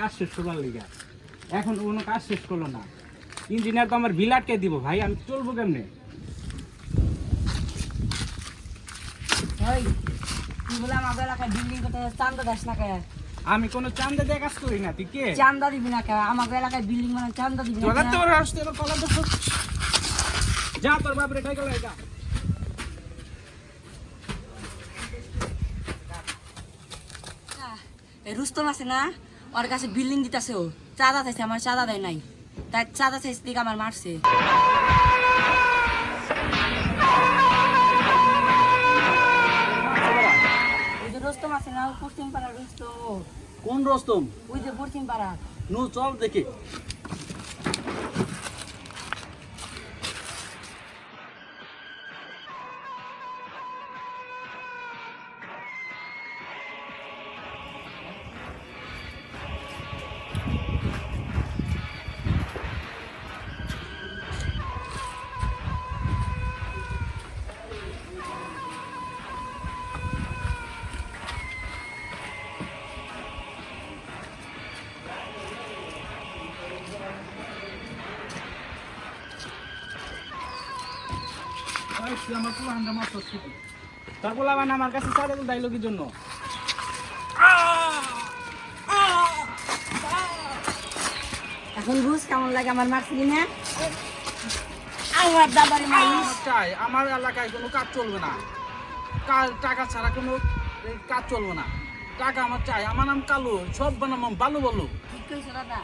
কাজ শেষ করবার লিগা। এখন কোনো কাজ শেষ করল না। ইঞ্জিনিয়ার তো আমার বিল দিব, ভাই। আমি চলবো কেমনে? তুই বলে আমার এলাকায় বিল্ডিং করতে চান্দা দাস না কে? আমি কোনো চান্দা দিয়ে কাজ করি না তুই কে? চান্দা দিবি না কে আমার এলাকায় বিল্ডিং মানে চান্দা দিবি না? আসতে কলা তো যা তোর বাপরে খাই গেল যা। এই রুস্তম আছে না? ওর কাছে বিল্ডিং দিতেছে ও। চাঁদা চাইছে আমার চাঁদা দেয় নাই। তাই চাঁদা চাইছে দিকে আমার মারছে। আছে না পশ্চিম পাড়া রুস্তম কোন রস্তম ওই যে পশ্চিম পাড়া নু চল দেখি। আমার কাছে চাঁদা ডাইলগের জন্য। এখন বুঝ কেমন লাগে আমার মারছিলি না আমার দাদারে আমার চাই আমার এলাকায় কোনো কাজ চলবে না। টাকা ছাড়া কোনো কাজ চলবে না। টাকা আমার চাই আমার নাম কালু সব নাম বালু বলু। ঠিক কইছো দাদা?